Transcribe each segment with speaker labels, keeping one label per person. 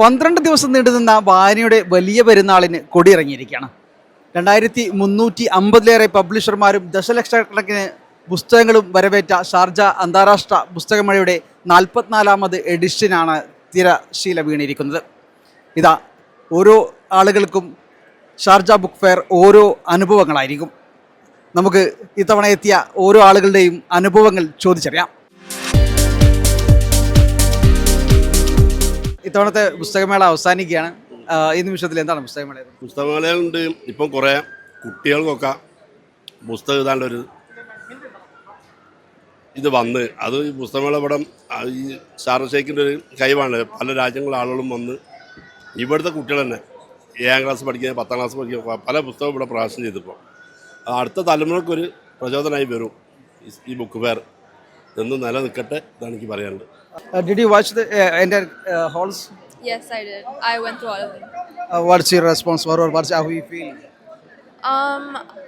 Speaker 1: പന്ത്രണ്ട് ദിവസം നീണ്ടുനിന്ന വായനയുടെ വലിയ പെരുന്നാളിന് കൊടിയിറങ്ങിയിരിക്കുകയാണ്. രണ്ടായിരത്തി മുന്നൂറ്റി അമ്പതിലേറെ പബ്ലിഷർമാരും ദശലക്ഷക്കണക്കിന് പുസ്തകങ്ങളും വരവേറ്റ ഷാർജ അന്താരാഷ്ട്ര പുസ്തകമഴയുടെ നാൽപ്പത്തിനാലാമത് എഡിഷനാണ് തിരശീല വീണിരിക്കുന്നത്. ഇതാ ഓരോ ആളുകൾക്കും ഷാർജ ബുക്ക് ഫെയർ ഓരോ അനുഭവങ്ങളായിരിക്കും. നമുക്ക് ഇത്തവണ എത്തിയ ഓരോ ആളുകളുടെയും അനുഭവങ്ങൾ ചോദിച്ചറിയാം. ഇത്തവണത്തെ പുസ്തകമേള അവസാനിക്കുകയാണ്. ഈ നിമിഷത്തിൽ എന്താണ് പുസ്തകമേള?
Speaker 2: പുസ്തകമേളയുണ്ട്. ഇപ്പം കുറേ കുട്ടികൾക്കൊക്കെ പുസ്തകം എഴുതാണ്ട് ഒരു ഇത് വന്ന് അത് ഈ പുസ്തകമേള ഇവിടെ ഈ ഷാർഷേഖിന്റെ ഒരു കൈവാണ് പല രാജ്യങ്ങളിലെ ആളുകളും വന്ന് ഇവിടുത്തെ കുട്ടികൾ തന്നെ ഏഴാം ക്ലാസ് പഠിക്കുന്ന പത്താം ക്ലാസ് പഠിക്കുന്ന പല പുസ്തകം ഇവിടെ പ്രകാശനം ചെയ്തിപ്പോൾ അടുത്ത തലമുറക്കൊരു പ്രചോദനമായി വരും. ഈ- ഈ ബുക്ക് ഫെയർ. എന്നും നിലനിൽക്കട്ടെ ഇതാണ് എനിക്ക് പറയാനുള്ളത്.
Speaker 1: Did uh, entire uh, halls?
Speaker 3: Yes, I did. I went through all of them.
Speaker 1: Uh, what's your response, or what's how you feel?
Speaker 3: Um,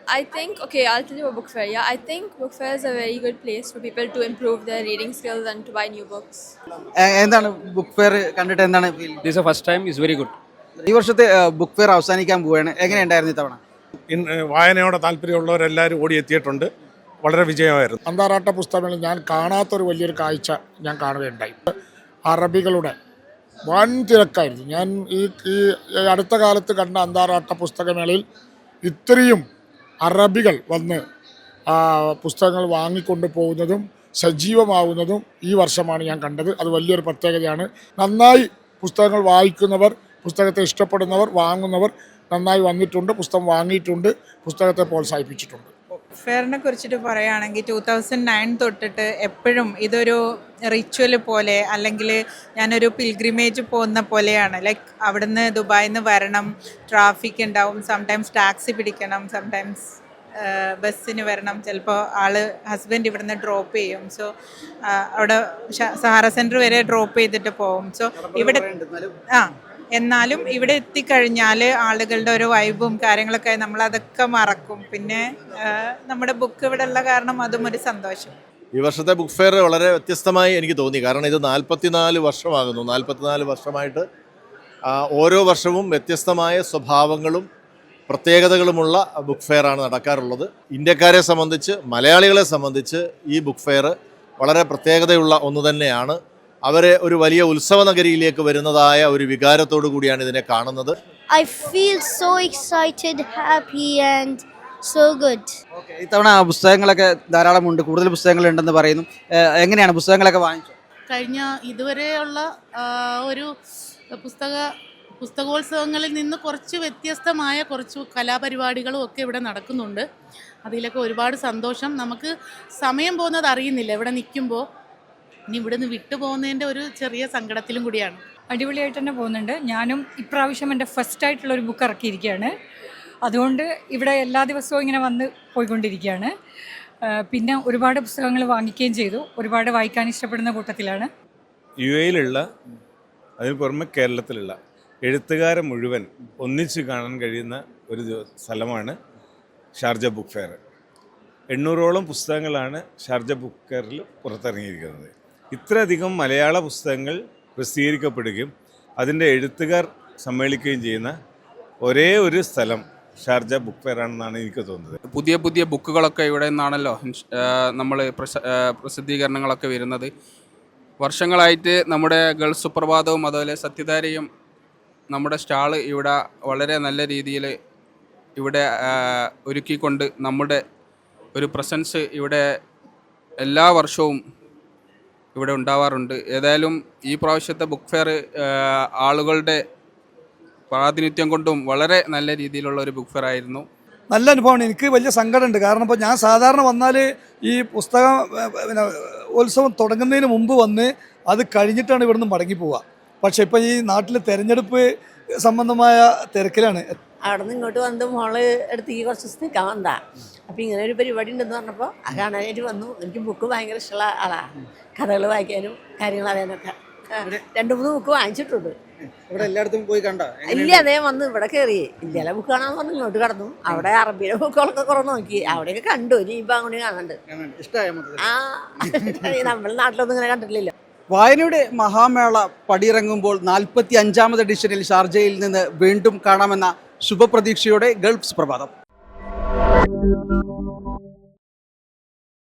Speaker 3: I think okay, I'll tell you about book fair. Yeah, I think book fair is a very good place for people to improve their reading skills and to buy new books.
Speaker 1: എന്താണ് book fair കണ്ടിട്ട് എന്താണ് feel.
Speaker 4: This is the first time. It's very good.
Speaker 1: ഈ വർഷത്തെ book fair അവസാനിക്കാൻ പോവുകയാണ് എങ്ങനെയുണ്ടായിരുന്നു ഇത്തവണ
Speaker 5: ഇന്ന് വായനയോടെ താല്പര്യമുള്ളവരെല്ലാവരും ഓടിയെത്തിയിട്ടുണ്ട് വളരെ വിജയമായിരുന്നു.
Speaker 6: അന്താരാഷ്ട്ര പുസ്തകങ്ങളിൽ ഞാൻ കാണാത്തൊരു വലിയൊരു കാഴ്ച ഞാൻ കാണുകയുണ്ടായി. അറബികളുടെ വൻ തിരക്കായിരുന്നു ഞാൻ ഈ ഈ അടുത്ത കാലത്ത് കണ്ട അന്താരാഷ്ട്ര പുസ്തകമേളയിൽ ഇത്രയും അറബികൾ വന്ന് പുസ്തകങ്ങൾ വാങ്ങിക്കൊണ്ട് പോകുന്നതും സജീവമാവുന്നതും ഈ വർഷമാണ് ഞാൻ കണ്ടത്. അത് വലിയൊരു പ്രത്യേകതയാണ്. നന്നായി പുസ്തകങ്ങൾ വായിക്കുന്നവർ പുസ്തകത്തെ ഇഷ്ടപ്പെടുന്നവർ വാങ്ങുന്നവർ നന്നായി വന്നിട്ടുണ്ട് പുസ്തകം വാങ്ങിയിട്ടുണ്ട് പുസ്തകത്തെ പ്രോത്സാഹിപ്പിച്ചിട്ടുണ്ട്.
Speaker 7: ഫെയറിനെ കുറിച്ചിട്ട് പറയുകയാണെങ്കിൽ ടൂ തൗസൻഡ് നയൻ തൊട്ടിട്ട് എപ്പോഴും ഇതൊരു റിച്വൽ പോലെ അല്ലെങ്കിൽ ഞാനൊരു പിൽഗ്രിമേജ് പോകുന്ന പോലെയാണ്. ലൈക്ക് അവിടുന്ന് ദുബായിൽ നിന്ന് വരണം ട്രാഫിക് ഉണ്ടാവും സംടൈംസ് ടാക്സി പിടിക്കണം സംടൈംസ് ബസ്സിന് വരണം. ചിലപ്പോൾ ആൾ ഹസ്ബൻഡ് ഇവിടുന്ന് ഡ്രോപ്പ് ചെയ്യും. സോ അവിടെ സഹാര സഹാറ സെന്റർ വരെ ഡ്രോപ്പ് ചെയ്തിട്ട് പോകും. സോ ഇവിടെ ആ. എന്നാലും ഇവിടെ എത്തിക്കഴിഞ്ഞാൽ ആളുകളുടെ ഒരു വൈബും കാര്യങ്ങളൊക്കെ നമ്മൾ അതൊക്കെ മറക്കും. പിന്നെ നമ്മുടെ ബുക്ക് ഇവിടെ ഉള്ള കാരണം അതും ഒരു സന്തോഷം.
Speaker 8: ഈ വർഷത്തെ ബുക്ക് ഫെയർ വളരെ വ്യത്യസ്തമായി എനിക്ക് തോന്നി. കാരണം ഇത് നാൽപ്പത്തിനാല് വർഷമാകുന്നു. നാൽപ്പത്തിനാല് വർഷമായിട്ട് ഓരോ വർഷവും വ്യത്യസ്തമായ സ്വഭാവങ്ങളും പ്രത്യേകതകളുമുള്ള ബുക്ക് ഫെയർ ആണ് നടക്കാറുള്ളത്. ഇന്ത്യക്കാരെ സംബന്ധിച്ച് മലയാളികളെ സംബന്ധിച്ച് ഈ ബുക്ക് ഫെയർ വളരെ പ്രത്യേകതയുള്ള ഒന്ന് തന്നെയാണ്. അവരെ ഒരു വലിയ ഉത്സവ നഗരിയിലേക്ക് വരുന്നതായ ഒരു വികാരത്തോടു കൂടിയാണ് ഇതിനെ കാണുന്നത്.
Speaker 9: I feel so excited happy and so good
Speaker 1: okay ഇത്തവണ പുസ്തകങ്ങളൊക്കെ ധാരാളമുണ്ട് കൂടുതൽ പുസ്തകങ്ങൾ ഉണ്ടെന്ന് പറയുന്നു എങ്ങനെയാണ് പുസ്തകങ്ങളൊക്കെ വാങ്ങിച്ചു
Speaker 10: കഴിഞ്ഞ ഇതുവരെയുള്ള ഒരു പുസ്തക പുസ്തകോത്സവങ്ങളിൽ നിന്ന് കുറച്ച് വ്യത്യസ്തമായ കുറച്ച് കലാപരിപാടികളും ഒക്കെ ഇവിടെ നടക്കുന്നുണ്ട്. അതിലൊക്കെ ഒരുപാട് സന്തോഷം. നമുക്ക് സമയം പോകുന്നത് അറിയുന്നില്ല. ഇവിടെ നിൽക്കുമ്പോൾ ഇനി ഇവിടുന്ന് വിട്ടു പോകുന്നതിന്റെ ഒരു ചെറിയ സങ്കടത്തിലും കൂടിയാണ്.
Speaker 11: അടിപൊളിയായിട്ട് തന്നെ പോകുന്നുണ്ട്. ഞാനും ഇപ്രാവശ്യം എന്റെ ഫസ്റ്റ് ആയിട്ടുള്ള ഒരു ബുക്ക് ഇറക്കിയിരിക്കുകയാണ്. അതുകൊണ്ട് ഇവിടെ എല്ലാ ദിവസവും ഇങ്ങനെ വന്ന് പോയിക്കൊണ്ടിരിക്കുകയാണ്. പിന്നെ ഒരുപാട് പുസ്തകങ്ങൾ വാങ്ങിക്കുകയും ചെയ്തു. ഒരുപാട് വായിക്കാൻ ഇഷ്ടപ്പെടുന്ന കൂട്ടത്തിലാണ്.
Speaker 5: യു എയിലുള്ള അതിന് പുറമെ കേരളത്തിലുള്ള എഴുത്തുകാരെ മുഴുവൻ ഒന്നിച്ച് കാണാൻ കഴിയുന്ന ഒരു സ്ഥലമാണ് ഷാർജ ബുക്ക് ഫെയർ. എണ്ണൂറോളം പുസ്തകങ്ങളാണ് ഷാർജ ബുക്ക് ഫെയറിൽ പുറത്തിറങ്ങിയിരിക്കുന്നത്. ഇത്രയധികം മലയാള പുസ്തകങ്ങൾ പ്രസിദ്ധീകരിക്കപ്പെടുകയും അതിന്റെ എഴുത്തുകാർ സമ്മേളിക്കുകയും ചെയ്യുന്ന ഒരേ ഒരു സ്ഥലം ഷാർജ ബുക്ക് ഫെയർ ആണെന്നാണ് എനിക്ക് തോന്നുന്നത്.
Speaker 4: പുതിയ പുതിയ ബുക്കുകളൊക്കെ ഇവിടെ നിന്നാണല്ലോ നമ്മൾ പ്രസിദ്ധീകരണങ്ങളൊക്കെ വരുന്നത്. വർഷങ്ങളായിട്ട് നമ്മുടെ ഗൾഫ് സുപ്രഭാതവും അതുപോലെ സത്യധാരയും നമ്മുടെ സ്റ്റാൾ ഇവിടെ വളരെ നല്ല രീതിയിൽ ഇവിടെ ഒരുക്കിക്കൊണ്ട് നമ്മുടെ ഒരു പ്രസൻസ് ഇവിടെ എല്ലാ വർഷവും ഇവിടെ ഉണ്ടാവാറുണ്ട്. ഏതായാലും ഈ പ്രാവശ്യത്തെ ബുക്ക് ഫെയർ ആളുകളുടെ പ്രാതിനിധ്യം കൊണ്ടും വളരെ നല്ല രീതിയിലുള്ള ഒരു ബുക്ക് ഫെയർ ആയിരുന്നു.
Speaker 12: നല്ല അനുഭവമാണ്. എനിക്ക് വലിയ സങ്കടമുണ്ട്. കാരണം ഇപ്പോൾ ഞാൻ സാധാരണ വന്നാൽ ഈ പുസ്തകം പിന്നെ ഉത്സവം തുടങ്ങുന്നതിന് മുമ്പ് വന്ന് അത് കഴിഞ്ഞിട്ടാണ് ഇവിടുന്ന് മടങ്ങി പോവുക. പക്ഷേ ഇപ്പം ഈ നാട്ടിലെ തെരഞ്ഞെടുപ്പ് സംബന്ധമായ തിരക്കിലാണ്.
Speaker 10: അവിടെ നിന്ന് ഇങ്ങോട്ട് വന്ന് മോൾ അടുത്തേക്ക് കുറച്ച് ദിവസത്തേക്ക് വന്നതാ. അപ്പം ഇങ്ങനെ ഒരു പരിപാടി ഉണ്ടെന്ന് പറഞ്ഞപ്പോൾ അത് കാണാനായിട്ട് വന്നു. എനിക്ക് ബുക്ക് ഭയങ്കര ഇഷ്ടമുള്ള ആളാണ് കഥകൾ വായിക്കാനും കാര്യങ്ങൾ അറിയാനൊക്കെ. രണ്ട് മൂന്ന് ബുക്ക് വാങ്ങിച്ചിട്ടുണ്ട്.
Speaker 1: ഇവിടെ എല്ലായിടത്തും പോയി കണ്ട?
Speaker 10: ഇല്ല അതേ വന്ന് ഇവിടെ കയറി ഇന്ത്യയിലെ ബുക്ക് കാണാൻ പറഞ്ഞു ഇങ്ങോട്ട് കടന്നു. അവിടെ അറബിയുടെ ബുക്കുകളൊക്കെ കുറേ നോക്കി. അവിടെയൊക്കെ കണ്ടു. ഇനി ഇപ്പം അങ്ങോട്ട്
Speaker 1: കാണുന്നുണ്ട്
Speaker 10: ആ നമ്മൾ നാട്ടിലൊന്നും ഇങ്ങനെ കണ്ടിട്ടില്ലല്ലോ
Speaker 1: വായനയുടെ മഹാമേള പടിയിറങ്ങുമ്പോൾ നാൽപ്പത്തി അഞ്ചാമത് എഡിഷനിൽ ഷാർജയിൽ നിന്ന് വീണ്ടും കാണാമെന്ന ശുഭപ്രതീക്ഷയോടെ ഗൾഫ് പ്രഭാതം